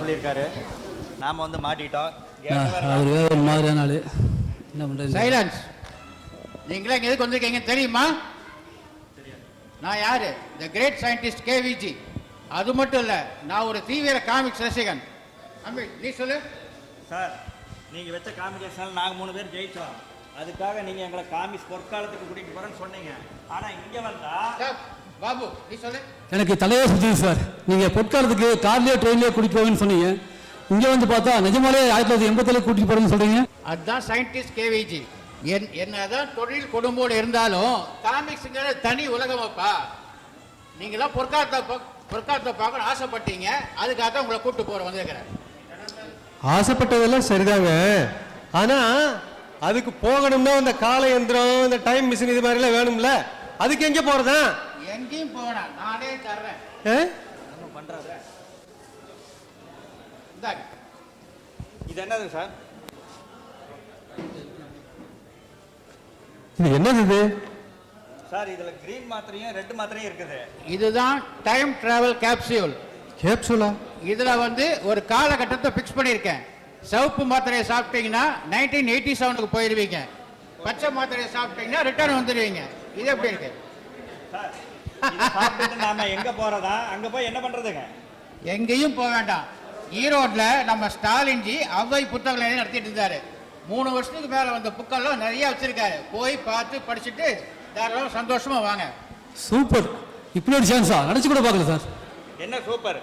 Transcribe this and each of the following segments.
சொல்லியிருக்காரு. நாம வந்து மாட்டிட்டோம். அவர் வேற ஒரு மாதிரியான ஆளு. என்ன பண்றது? சைலன்ஸ் நீங்களா இங்க எதுக்கு வந்திருக்கீங்க? தெரியுமா? நான் யாரு? த கிரேட் சயின்டிஸ்ட் கேவிஜி அது மட்டும் இல்ல நான் ஒரு தீவிர காமிக்ஸ் ரசிகன். அம்பி நீ சொல்லு. சார் நீங்க வச்ச காம்பினேஷன் நாங்க மூணு பேர் ஜெயிச்சோம். அதுக்காக நீங்க எங்களை காமிஸ் பொற்காலத்துக்கு கூட்டிட்டு போறேன்னு சொன்னீங்க. ஆனா இங்க வந்தா சார், பாபு நீ சொல்லு. எனக்கு தலையே சுற்றுது சார். நீங்க பொற்காலத்துக்கு கார்லயோ ட்ரெயின்லயோ கூட்டிட்டு போவேன்னு சொன்னீங்க. இங்க வந்து பார்த்தா நிஜமாலே ஆயிரத்தி தொள்ளாயிரத்தி எண்பத்துல கூட்டிட்டு போறேன்னு சொல்றீங்க. அதுதான் சயின்டிஸ்ட் கேவிஜி என் என்னதான் தொழில் குடும்போடு இருந்தாலும் காமிக்ஸுங்கிற தனி உலகம் அப்பா நீங்களாம் பொற்காலத்தை பா- பொற்காலத்தை பார்க்கணும் ஆசைப்பட்டீங்க. அதுக்காக தான் உங்களை கூப்பிட்டு போற வந்திருக்கிறேன். ஆசைப்பட்டதெல்லாம் சரிதாங்க. ஆனா அதுக்கு போகணும்னா இந்த கால இயந்திரம் இந்த டைம் மிஷின் இது மாதிரிலாம் வேணும்ல. அதுக்கு எங்க போறதா எங்கேயும் போவேணாம் நானே தர்றேன்? இந்தாங்க. இது என்னது சார்? இது என்னது இது? சார் இதுல கிரீன் மாத்திரையும் ரெட் மாத்திரையும் இருக்குது. இதுதான் டைம் டிராவல் கேப்சியூல் கேப்சூலா இதுல வந்து ஒரு காலகட்டத்தை ஃபிக்ஸ் பண்ணியிருக்கேன். சிவப்பு மாத்திரையை சாப்பிட்டீங்கன்னா நைன்டீன் எயிட்டி செவனுக்கு போயிருவீங்க. பச்சை மாத்திரையை சாப்பிட்டீங்கன்னா ரிட்டர்ன் வந்துடுவீங்க இது எப்படி இருக்கு? நாம எங்க போறதா? அங்க போய் என்ன பண்றதுங்க? எங்கேயும் போக வேண்டாம். ஈரோட்ல நம்ம ஸ்டாலின்ஜி அவ்வை புத்தக நிலையம் நடத்திட்டு இருந்தாரு. மூணு வருஷத்துக்கு மேல வந்த புக்கெல்லாம் நிறைய வச்சிருக்காரு. போய் பார்த்து படிச்சுட்டு தாராளம் சந்தோஷமா வாங்க. சூப்பர். இப்படி ஒரு சான்ஸா நினைச்சு கூட பார்க்கல சார். என்ன சூப்பர்?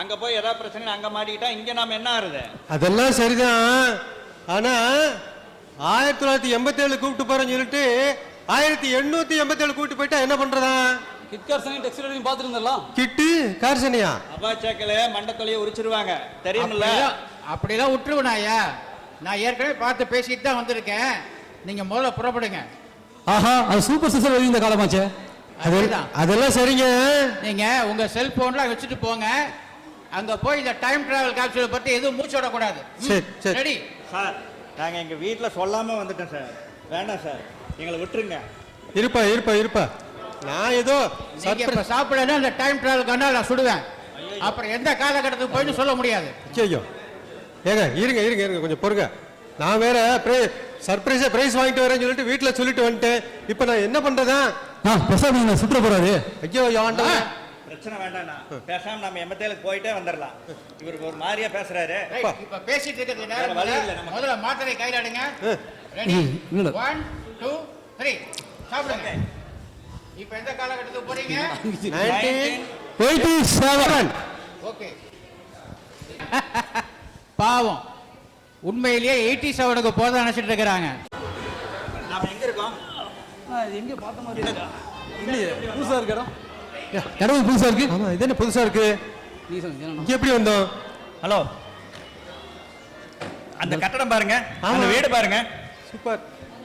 அங்க போய் ஏதாவது பிரச்சனை அங்க மாட்டிக்கிட்டா இங்க நாம என்ன ஆறுது? அதெல்லாம் சரிதான். ஆனா ஆயிரத்தி தொள்ளாயிரத்தி எண்பத்தி ஏழு கூப்பிட்டு போறேன்னு சொல்லிட்டு ஆயிரத்தி எண்ணூத்தி எண்பத்தி ஏழு கூப்பிட்டு போயிட்டா என்ன பண்றதா? கிட்கார் சனி டெக்ஸ்டைல் பார்த்துருந்தலாம் கிட்டு கார்சனியா அப்பா சேக்கல மண்டத்தொலைய உரிச்சிருவாங்க. தெரியுமில்ல? அப்படிலாம் விட்டுருவனாயா நான் ஏற்கனவே பார்த்து பேசிட்டு தான் வந்திருக்கேன். நீங்க முதல்ல புறப்படுங்க. ஆஹா அது சூப்பர் சிஸ்டர் இந்த காலமாச்சே. அதேதான் அதெல்லாம் சரிங்க. நீங்க உங்க செல்போன்லாம் வச்சுட்டு போங்க. அங்க போய் இந்த டைம் டிராவல் கேப்சூல் பத்தி எதுவும் மூச்சு விடக்கூடாது. சரி, சரி. ரெடி. சார் நாங்க எங்க வீட்ல சொல்லாம வந்துட்டோம் சார். வேண்டாம் சார். எங்களை விட்டுருங்க. இருப்பா இருப்பா இருப்பா. நான் ஏதோ இப்ப சாப்பிடலன்னா இந்த டைம் டிராவல் கண்டா நான் சுடுவேன். அப்புறம் எந்த காலகட்டத்துக்கு போயின்னு சொல்ல முடியாது. ஐயோ ஏங்க இருங்க இருங்க இருங்க கொஞ்சம் பொறுங்க. நான் வேற சர்ப்ரைஸா பிரைஸ் வாங்கிட்டு வரேன்னு சொல்லிட்டு வீட்ல சொல்லிட்டு வந்துட்டேன். இப்போ நான் என்ன பண்றதா? ஆ பிரசாத் நீங்க சுற்ற போறாரு ஐயோ ஆண்டவன் பிரச்சனை வேண்டாம்ண்ணா பேசாம நம்ம எம்மத்தேலுக்கு போயிட்டே வந்துடலாம். இவருக்கு ஒரு மாதிரியா பேசுறாரு. இப்ப பேசிட்டு இருக்கிறது நேரம். முதல்ல மாத்திரை கையில இல்ல. ஒன் டூ த்ரீ சாப்பிடுங்க. இப்ப எந்த காலகட்டத்துக்கு போறீங்க? Nineteen eighty seven. ஓகே. பாவம். உண்மையிலேயே எயிட்டி செவனுக்கு போத நினைச்சிட்டு இருக்கிறாங்க. நாம எங்க இருக்கோம்? எங்க பார்த்த மாதிரி இல்லையே. புதுசா இருக்கு இடம். இடம் புதுசா இருக்கு? ஆமா இது என்ன புதுசா இருக்கு? நீ எப்படி வந்தோம்? ஹலோ. அந்த கட்டடம் பாருங்க. அந்த வீடு பாருங்க. சூப்பர்.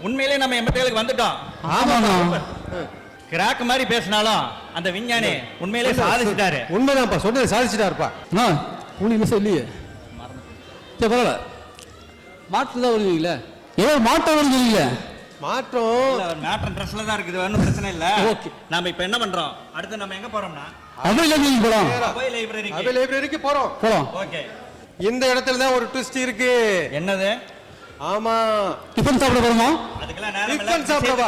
உண்மையிலேயே நம்ம எம்மத்தேலுக்கு வந்துட்டோம். ஆமாண்ணா கிராக் மாதிரி பேசினாலும் அந்த விஞ்ஞானி உண்மையிலேயே சாதிச்சிட்டாரு. உண்மைதான்ப்பா சொன்னது சாதிச்சுட்டாருப்பா. அண்ணா உங்களுக்கு மிஸ் இல்லையே சரி பரவாயில்ல. மாட்டு தான் வருவீங்களே? ஏதோ மாட்ட வருவீங்களே மாற்றம். மேட்டன் ட்ரெஸ்ல தான் இருக்குது ஒன்றும் பிரச்சனை இல்ல. Okay. நாம இப்ப என்ன பண்றோம்? அடுத்து நம்ம எங்க போறோம்னா? அவை லைப்ரரி போலாம். போய் லைப்ரரிக்கு அவை லைப்ரரிக்கு போறோம். போலாம். ஓகே. இந்த இடத்துல தான் ஒரு ட்விஸ்ட் இருக்கு. என்னது? ஆமா. டிஃபன் சாப்பிட போறோமா? அதுக்கெல்லாம் நேரம் இல்ல. டிஃபன் சாப்பிடவா?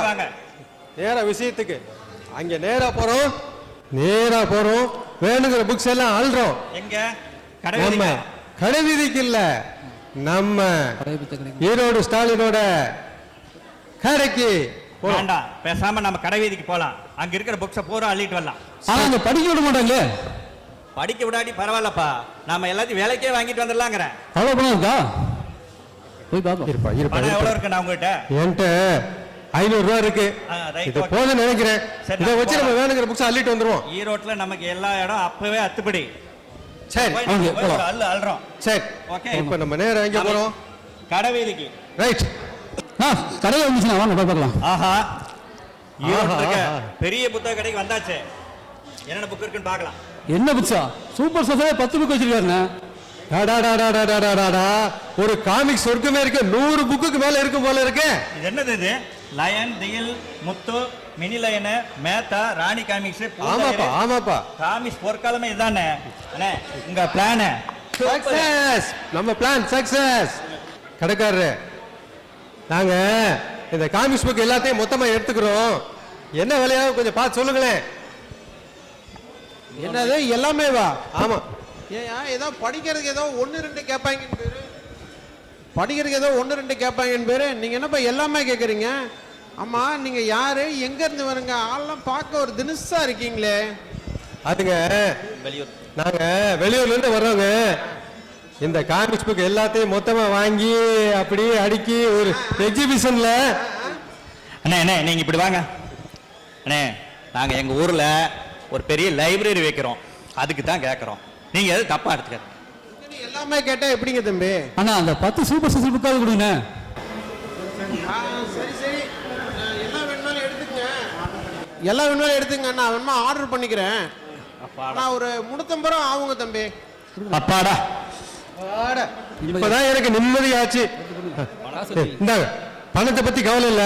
நேரா விஷயத்துக்கு. அங்க நேரா போறோம். நேரா போறோம். வேணுங்கிற புக்ஸ் எல்லாம் அள்ளுறோம். எங்க? கடை நம்ம? கடை வீதிக்கு இல்ல. நம்ம ஈரோடு ஸ்டாலினோட கடைக்கு வேண்டாம் பேசாம நம்ம கடை வீதிக்கு போலாம். அங்க இருக்கிற புக்ஸ பூரா அள்ளிட்டு வரலாம். ஆனா அங்க படிக்க விட மாட்டாங்களே? படிக்க விடாட்டி பரவாயில்லப்பா. நாம எல்லாத்தையும் வேலைக்கே வாங்கிட்டு வந்துடலாங்கிறேன். அவ்வளோ பணம் இருக்கா? போய் பார்ப்போம் இருப்பா இருப்பா எவ்வளவு இருக்குண்ணா உங்ககிட்ட? என்கிட்ட ஐநூறு ரூபா இருக்கு இது போதும் நினைக்கிறேன். இதை வச்சு நம்ம வேணுங்கிற புக்ஸ் அள்ளிட்டு வந்துருவோம். ஈரோட்ல நமக்கு எல்லா இடம் அப்பவே அத்துப்படி. சரி ஓகே போலாம். அள்ள அள்றோம் ஓகே இப்போ நம்ம நேரா எங்க போறோம்? கடவேலிக்கு ரைட் ஆ கடையில வந்துச்சுனா வாங்க ஆஹா. ஈரோட்ல பெரிய புத்தக கடைக்கு வந்தாச்சு. என்னென்ன புக் இருக்குன்னு பார்க்கலாம். என்ன புக்ஸா? சூப்பர் சோசாவே பத்து புக் வச்சிருக்காருண்ணே. ஒரு காமிக் சொர்க்கமே இருக்கு. நூறு புக்குக்கு மேல இருக்கும் போல இருக்கு. என்னது இது? Lion Thigil Muthu mini line Mehta Rani comics ஆமாப்பா ஆமாப்பா. காமிக்ஸ் பொற்காலமே இதுதானே? அண்ணே உங்க பிளானு சக்சஸ் நம்ம பிளான் சக்சஸ் கடைக்காரரு நாங்க இந்த காமிக்ஸ் புக் எல்லாத்தையும் மொத்தமா எடுத்துக்கிறோம். என்ன விலையாகும் கொஞ்சம் பார்த்து சொல்லுங்களேன். என்னது? எல்லாமே வா. ஆமா. ஏன் ஏதோ படிக்கிறதுக்கு ஏதோ ஒன்று ரெண்டு கேட்பாங்கன்னு பேரு. படிக்கிறதுக்கு ஏதோ ஒன்று ரெண்டு கேட்பாங்கன்னு பேரு. நீங்க என்னப்பா எல்லாமே கேட்குறீங்க ஆமா நீங்க யாரு? எங்க இருந்து வரீங்க? ஆள்லாம் பார்க்க ஒரு தினுசா இருக்கீங்களே. அதுங்க வெளியூர். நாங்க வெளியூர்ல இருந்து வர்றோங்க. இந்த காமிக்ஸ் புக் எல்லாத்தையும் மொத்தமா வாங்கி அப்படியே அடுக்கி ஒரு எக்ஸிபிஷன்ல அண்ணே அண்ணே நீங்க இப்படி வாங்க. அண்ணே நாங்க எங்க ஊர்ல ஒரு பெரிய லைப்ரரி வைக்கிறோம். அதுக்கு தான் கேட்குறோம் நீங்க எது தப்பா எடுத்துக்க நீ எல்லாமே கேட்டா எப்படிங்க தம்பி? அண்ணா அந்த பத்து சூப்பர் ஸ்பெஷல் புக்காவது கொடுங்க சரி சரி. என்ன வேணுமாலும் எடுத்துக்கங்க. எல்லாம் வேணுமாலும் எடுத்துங்க நான் வேணுமா ஆர்டர் பண்ணிக்கிறேன். நான் ஒரு முன்னூத்தம்பது ரூபா ஆகுங்க தம்பி. அப்பாடா. ஆட, இப்பதான் எனக்கு நிம்மதியாச்சு. இந்தாங்க. பணத்தை பத்தி கவலை இல்ல.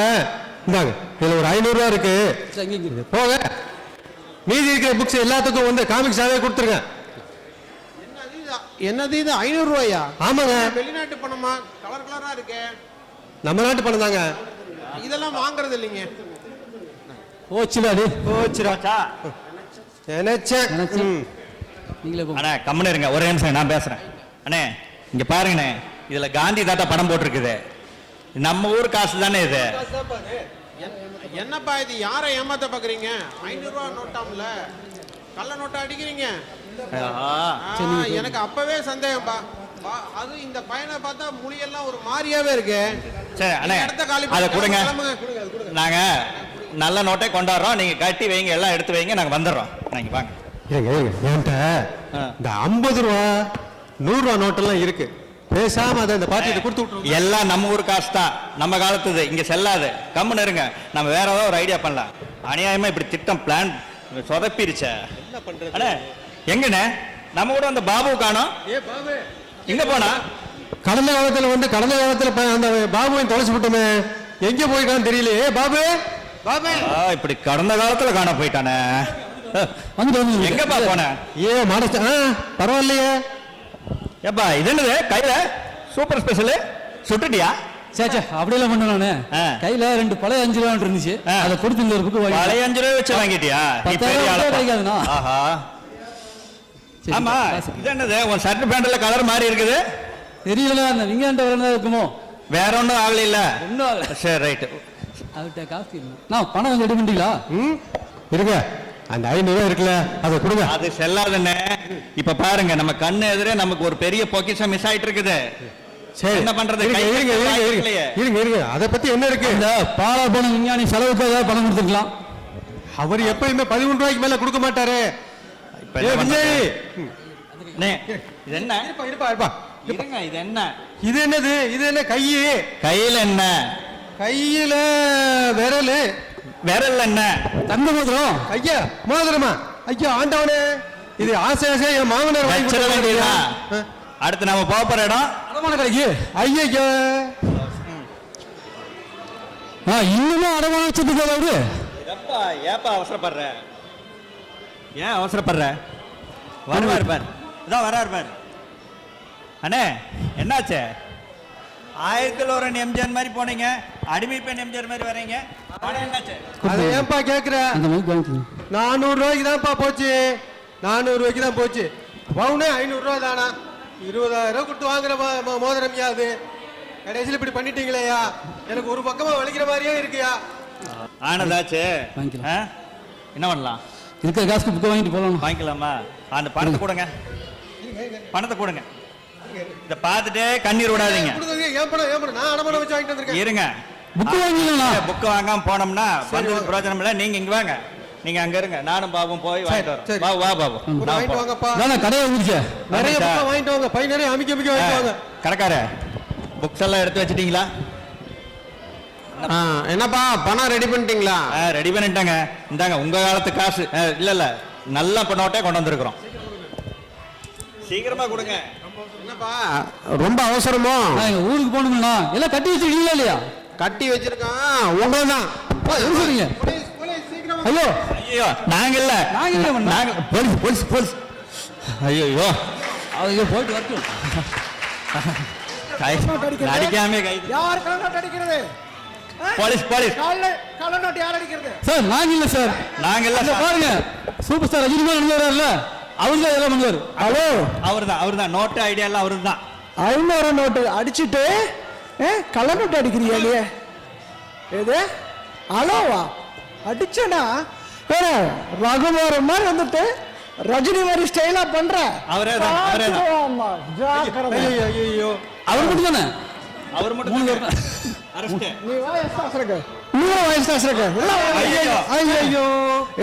இந்தாங்க. இதுல ஒரு ஐநூறு ரூபா இருக்கு. போக மீதி இருக்கிற புக்ஸ் எல்லாத்துக்கும் வந்து காமிக்ஸாவே கொடுத்துருங்க. என்னது இது? ஐநூறு ரூபாயா ஆமாங்க வெளிநாட்டு பணமா? கலர் கலரா இருக்கே. நம்ம நாட்டு பணம் தாங்க. இதெல்லாம் வாங்குறது இல்லைங்க. போச்சுடா டே போச்சுடா. சா. நினைச்சேன். நீங்களே அண்ணே கம்முன்னு இருங்க. ஒரே நிமிஷம் நான் பேசுறேன். அண்ணே இங்க பாருங்கண்ணே. இதுல காந்தி தாத்தா படம் போட்டிருக்குது. நம்ம ஊர் காசு தானே இது? என்னப்பா இது? யாரை ஏமாத்த பாக்குறீங்க? ஐநூறு ரூபா நோட்டாம்ல? கள்ள நோட்டா அடிக்கிறீங்க. எனக்கு அப்பவே சந்தேகம்ப்பா பா- அது இந்த பையனை பார்த்தா மொழியெல்லாம் ஒரு மாதிரியாவே இருக்கு. சரி அண்ணே அதை. கொடுங்க. கிளம்புங்க, கொடுங்க, அது கொடுங்க. நாங்க நல்ல நோட்டே கொண்டாடுறோம். நீங்க கட்டி வைங்க எல்லாம் எடுத்து வைங்க நாங்க வந்துடுறோம். நீங்க வாங்க. என்கிட்ட. இந்த ஐம்பது ரூபா நூறு ரூபா நோட்டெல்லாம் இருக்கு. பேசாம அதை இந்த பார்ட்டிகிட்ட கொடுத்து எல்லாம் நம்ம ஊர் காசு தான் நம்ம காலத்துது இங்க செல்லாது. கம்முன்னு இருங்க. நம்ம வேற ஏதாவது ஒரு ஐடியா பண்ணலாம். அநியாயமா இப்படி திட்டம் பிளான் சொதப்பிருச்சே அண்ணே எங்கண்ணே? நம்ம கூட அந்த பாபு காணோம். ஏ பாபு. எங்க போனா? கடந்த காலத்துல வந்து கடந்த காலத்துல அந்த பாபுவை தொலைச்சு விட்டோமே. எங்க போயிட்டான்னு தெரியல ஏ பாபு? பாபு. ஆ, இப்படி கடந்த காலத்துல காண போயிட்டானே. வந்து எங்கப்பா போன? ஏ மாடஸ்ட் ஆ பரவாயில்லையே. ஏப்பா இது என்னது? கையில சூப்பர் ஸ்பெஷல்? சுட்டுட்டியா? சே சே அப்படியெல்லாம் பண்ண நானு ஆ. கையில ரெண்டு பழைய அஞ்சு ரூபா இருந்துச்சு. ஆ. அதை கொடுத்து இந்த ஒரு புக்கு வாங்கி பழைய அஞ்சு ரூபாய் வச்சு வாங்கிட்டியா. கிடைக்காதுண்ணா. ஆமா. இது என்னது உன் ஷர்ட் பேண்ட்ல கலர் மாறி இருக்குது. தெரியல அந்த விங்காண்ட வரணும் இருக்குமோ? வேற ஒண்ணும் ஆகல இல்ல. ஒன்றும் ஆகல. சரி ரைட் அவர்கிட்ட காசு நான் பணம் கொஞ்சம் ரெடி பண்ணிட்டீங்களா? ம் இருங்க. அந்த ஐநூறு இருக்குல்ல அதை கொடுங்க. அது செல்லாதுன்னு இப்ப பாருங்க நம்ம கண்ணு எதிரே நமக்கு ஒரு பெரிய பொக்கிஷம் மிஸ் ஆயிட்டு இருக்குது. சரி. என்ன பண்றது? இருங்க இருங்க இருங்க இருங்க. வாய்ப்பில்லையே. இருங்க இருங்க. அதை பத்தி என்ன இருக்கு? இந்த பாலா போன விஞ்ஞானி செலவுக்கு ஏதாவது பணம் கொடுத்துருக்கலாம். அவர் எப்பயுமே பதிமூணு ரூபாய்க்கு மேல கொடுக்க மாட்டாரு. இது என்ன? இருப்பா இருப்பா இருப்பா. இருங்க இது என்ன? இது என்னது? இது என்ன கையு கையில என்ன? கையில விரலு. விரல் என்ன? தங்க மோதிரம். ஐயா! மோதிரமா? ஐயா ஆண்டவனே. இது ஆசை ஆசையா என் மாமனார் வாங்கி? அடுத்து நம்ம போக போற இடம்? அடமான கடைக்கு. ஐயையோ. ஆ இன்னுமும் அடமான வச்சிருக்கு அவரு? எப்பா ஏப்பா அவசரப்படுற? ஏன் அவசரப்படுற? வருவார் பார். இதான் வரார் பார். அண்ணே என்னாச்சு? ஆயிரத்தில் ஒரு எம்ஜிஆர் மாதிரி போனீங்க. அடிமை பெண் எம்ஜிஆர் மாதிரி வரீங்க அதை ஏன்பா கேக்குற? அந்த மைக் வாங்கிக்கோங்க நானூறு ரூபாய்க்கு தான்ப்பா போச்சு. நானூறு ரூபாய்க்கு தான் போச்சு. பவுனே ஐநூறு ரூபா தானா? இருபதாயிரம் ரூபாய் கொடுத்து வாங்குற மோதிரம்யா அது? கடைசியில் இப்படி பண்ணிட்டீங்களேயா எனக்கு ஒரு பக்கமா வலிக்கிற மாதிரியே இருக்குயா? ஆனதாச்சு? என்ன பண்ணலாம்? இருக்கிற காசுக்கு புக்கை வாங்கிட்டு போகலாம் வாங்கிக்கலாமா? அந்த பணத்தை கொடுங்க. பணத்தை கொடுங்க. இதை பார்த்துட்டே கண்ணீர் விடாதீங்க. இருங்க. புக்கு வாங்கிக்கலாம் புக்கு வாங்காம போனோம்னா வந்தது பிரயோஜனம் இல்லை. நீங்க இங்க வாங்க. நீங்க அங்க இருங்க. நானும் பாபும் போய் வாங்கிட்டு. வரோம். வா வா பாபு. வாங்கிட்டு. வாங்கப்பா. நான் கடையை ஊதிச்சே நிறைய வாங்கிட்டு வாங்க. பை நிறைய அமிக்க அமிக்க வாங்கிட்டு வாங்க. கடைக்கார புக்ஸ் எல்லாம் எடுத்து வச்சிட்டீங்களா? என்னப்பா பணம் ரெடி பண்ணிட்டீங்களா? ரெடி பண்ணிட்டாங்க. இந்தாங்க உங்க காலத்து காசு. இல்ல இல்ல. நல்ல நோட்டே கொண்டு வந்திருக்கிறோம். சீக்கிரமா கொடுங்க. என்னப்பா ரொம்ப அவசரமோ? ஊருக்கு போகணுங்களா எல்லாம் கட்டி வச்சிருக்கீங்களா இல்லையா? கட்டி வச்சிருக்கான் உங்களை தான். சொல்றீங்க? ஐயோ. ஐயோ நாங்க இல்ல. நாங்க இல்ல. நாங்க போலீஸ் போலீஸ் போலீஸ். ஐயோ அவங்க போயிட்டு வரட்டும். கை அடிக்காம கை. யார் கலநாட்டு அடிக்கிறது போலீஸ் போலீஸ். கலநாட்டு யார் அடிக்கிறது? சார் நாங்க இல்ல சார். நாங்க இல்ல சார். பாருங்க சூப்பர் ஸ்டார் ரஜினிகாந்த் நடந்துறாருல அவங்க தான் இதெல்லாம் பண்ணுவாரு? ஹலோ அவர்தான் அவர்தான். நோட்டு ஐடியா எல்லாம் அவர்தான். ஐநூறு நோட்டு அடிச்சுட்டு கள்ள நோட்டு அடிக்கிறியா நீ? எது? ஹலோவா அடிச்சனா? வேற ரகுமார் மாதிரி வந்துட்டு ரஜினி மாதிரி ஸ்டைலா பண்ற. அவரே தான், அவரே ஐயோ அவர் மட்டும் தானே? அவர் மட்டும்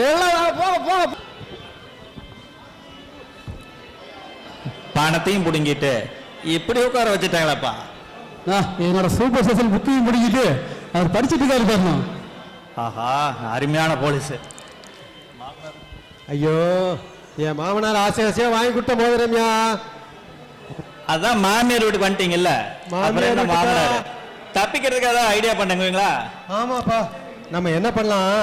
எல்லாம் வா, போங்க போங்க பணத்தையும் புடுங்கிட்டு இப்படி உட்கார வச்சுட்டாங்களாப்பா என்னோட சூப்பர் ஸ்பெஷல் புக்கையும் பிடிக்கிட்டு அவர் படிச்சுட்டு இருக்காரு பாருங்க ஆஹா அருமையான போலீஸ் ஐயோ என் மாமனார் ஆசை ஆசையா வாங்கி கொடுத்த மோதிரம்யா அதான் மாமியார் வீட்டுக்கு வந்துட்டீங்கல்ல மாமியார்? மாமனார் தப்பிக்கிறதுக்கு ஏதாவது ஐடியா பண்ணுங்களா ஆமாப்பா. நம்ம என்ன பண்ணலாம்?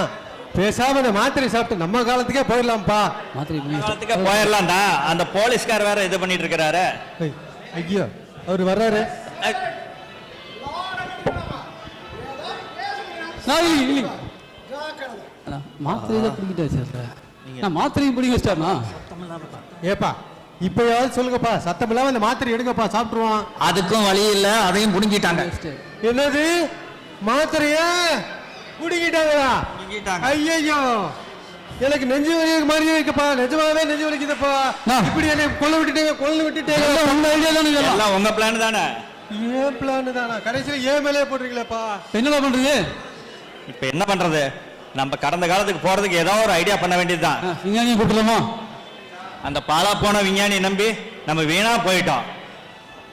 பேசாம இந்த மாத்திரை சாப்பிட்டு நம்ம காலத்துக்கே போயிடலாம்ப்பா. மாத்திரை காலத்துக்கு போயிடலாம்டா. அந்த போலீஸ்கார் வேற இது பண்ணிட்டு இருக்காரு ஐய், அவர் வர்றாரு. மாத்திரை தான் பிடிக்கிட்டே சார். நான் மாத்திரையும் பிடிக்க வச்சிட்டாருண்ணா. ஏப்பா இப்பயாவது சொல்லுங்கப்பா சத்தம் இல்லாம இந்த மாத்திரை எடுங்கப்பா சாப்பிட்டுருவான். அதுக்கும் வழி இல்ல அதையும் புடுங்கிட்டாங்க. என்னது? மாத்திரையா? குடிக்கிட்டாங்களா புடுங்கிட்டாங்க. ஐயோ எனக்கு நெஞ்சு வலி மாதிரியே இருக்குப்பா நிஜமாவே நெஞ்சு வலிக்குதுப்பா. நான். இப்படி என்னை கொல்ல விட்டுட்டீங்க கொல்ல விட்டுட்டீங்க. எல்லாம் உங்க ஐடியா தானே எல்லாம் உங்க பிளான் தானே? ஏன் பிளான் தானா? கடைசியில ஏன் மேலே போடுறீங்களேப்பா என்னடா பண்றது? இப்ப என்ன பண்றது? நம்ம கடந்த காலத்துக்கு போறதுக்கு ஏதோ ஒரு ஐடியா பண்ண வேண்டியதுதான். விஞ்ஞானியை கூப்பிடலாமா? அந்த பாலா போன விஞ்ஞானி நம்பி நம்ம வீணா போயிட்டோம்.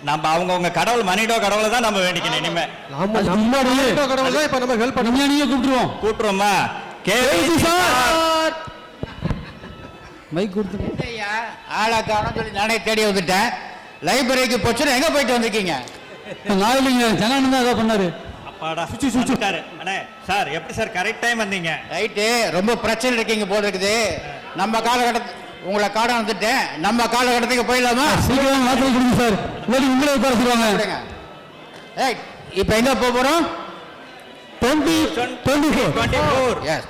நம்ம அவங்கவங்க கடவுள் மனிதோ கடவுளை தான் நம்ம வேண்டிக்கணும் இனிமே. நம்ம நம்ம கடவுள் தான் இப்ப நம்ம ஹெல்ப் பண்ண விஞ்ஞானியை கூப்பிட்டுருவோம். கூட்டுருவோமா கேவி சார் மைக் கொடுத்து ஐயா ஆளா காணும் சொல்லி நானே தேடி வந்துட்டேன். லைப்ரரிக்கு போச்சுன்னா எங்க போயிட்டு வந்திருக்கீங்க? நான் இல்லைங்க ஜனானந்த் தான் ஏதோ பண்ணாரு. அப்பாடா வந்துட்டாரு. அண்ணே சார் எப்படி சார் கரெக்ட் டைம் வந்தீங்க? ரைட்டு ரொம்ப பிரச்சனை இருக்கீங்க போல இருக்குது நம்ம காலகட்டத்து உங்களை காடம் வந்துட்டேன் நம்ம காலகட்டத்துக்கு போயிடலாமா? சீக்கிரம் மாத்திரை கொடுங்க சார். இல்லாட்டி உங்களே உட்கார சொல்லுவாங்க. ஏய் இப்போ எங்க போக போறோம்? Twenty twenty four twenty four yes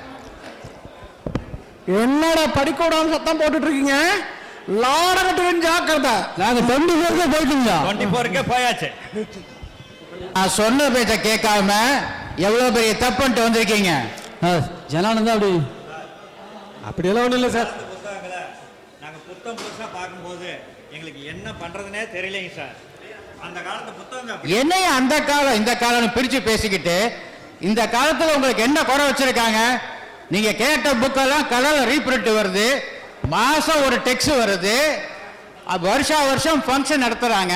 என்னடா படிக்க விடாம சத்தம் போட்டுட்டு இருக்கீங்க லாடகத்துக்கு ஜாக்கிரதை. நாங்க டுவெண்ட்டி ஃபோருக்கு போயிட்டோம்யா டுவெண்ட்டி ஃபோருக்கே போயாச்சு. நான் சொன்ன பேச்ச கேட்காம எவ்வளவு பெரிய தப்புன்ட்டு வந்திருக்கீங்க? ஜனானந்தா அப்படி. அப்படியெல்லாம் ஒண்ணும் இல்லை சார். புத்தகங்களை நாங்க புத்தம் புதுசா பார்க்கும்போது எங்களுக்கு என்ன பண்றதுனே தெரியலைங்க சார். அந்த காலத்து புத்தகங்க என்னைய அந்த காலம் இந்த காலம் பிரிச்சு பேசிக்கிட்டு இந்த காலத்துல உங்களுக்கு என்ன குறை வச்சிருக்காங்க? நீங்க கேட்ட புக்கெல்லாம் கலர்ல ரீபிரிண்ட் வருது மாசம் ஒரு டெக்ஸ்ட் வருது வருஷா வருஷம் ஃபங்க்ஷன் நடத்துறாங்க.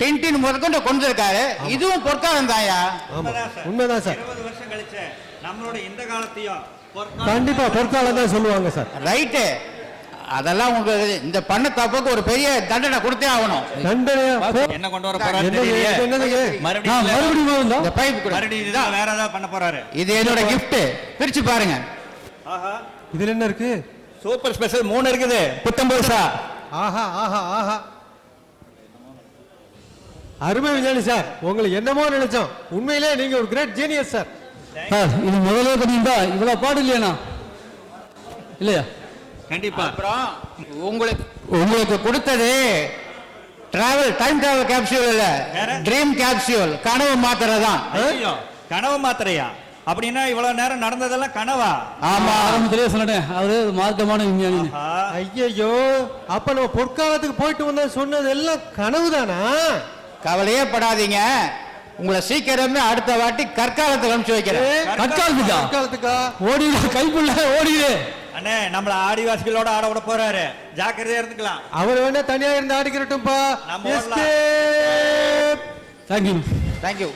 டின்டின் முதற்கொண்டு கொண்டு இருக்காரு இதுவும் பொற்காலம் தாயா உண்மைதான் சார். இருபது வருஷம் கழிச்சு நம்மளோட இந்த காலத்தையும் கண்டிப்பா பொற்காலம் தான் சொல்லுவாங்க சார். ரைட்டு அதெல்லாம் உங்களுக்கு இந்த பண்ண தப்புக்கு ஒரு பெரிய தண்டனை கொடுத்தே ஆகணும். தண்டனையா? போ- என்ன கொண்டு வர போறாரு மறுபடியும் இந்த பைப் கொடு. மறுபடியும் இதுதான் வேற ஏதாவது பண்ண போறாரு. இது என்னோட gift. பிரிச்சு பாருங்க. ஆஹா. இதுல என்ன இருக்கு? சூப்பர் ஸ்பெஷல் மூணு இருக்குது. புத்தம் புதுசா ஆஹா ஆஹா ஆஹா. அருமை விஞ்ஞானி சார் உங்களுக்கு என்னமோ நினைச்சோம். உண்மையிலே நீங்க ஒரு கிரேட் ஜீனியஸ் சார். சார் இது முதல்ல பண்ணியிருந்தா இவ்வளவு பாடு இல்லையாண்ணா இல்லையா? கண்டிப்பா. அப்புறம் உங்களுக்கு உங்களுக்கு கொடுத்தது டிராவல் டைம் டிராவல் கேப்சியூல் இல்ல? ட்ரீம் கேப்சியூல் கனவு மாத்திரை தான் ஐயோ கனவு மாத்திரையா? அப்படின்னா இவ்வளவு நேரம் நடந்ததெல்லாம் கனவா? ஆமா. ஆரம்பத்திலே சொன்னேன். அவரு மார்க்கமான விஞ்ஞானி. ஐயையோ அப்ப நம்ம பொற்காலத்துக்கு போயிட்டு வந்த சொன்னது எல்லாம் கனவுதானா? கவலையே படாதீங்க. உங்களை சீக்கிரமே அடுத்த வாட்டி கற்காலத்துக்கு அனுப்பிச்சு வைக்கிறேன். கற்காலத்துக்கா? பொற்காலத்துக்கா ஓடிடு கைப்புள்ள ஓடிடு. அண்ணே நம்மள ஆடிவாசிகளோட ஆட விட போறாரு. ஜாக்கிரதையா இருந்துக்கலாம். அவர் வேணா தனியா இருந்து ஆடிக்கிறட்டும்பா. Thank you thank you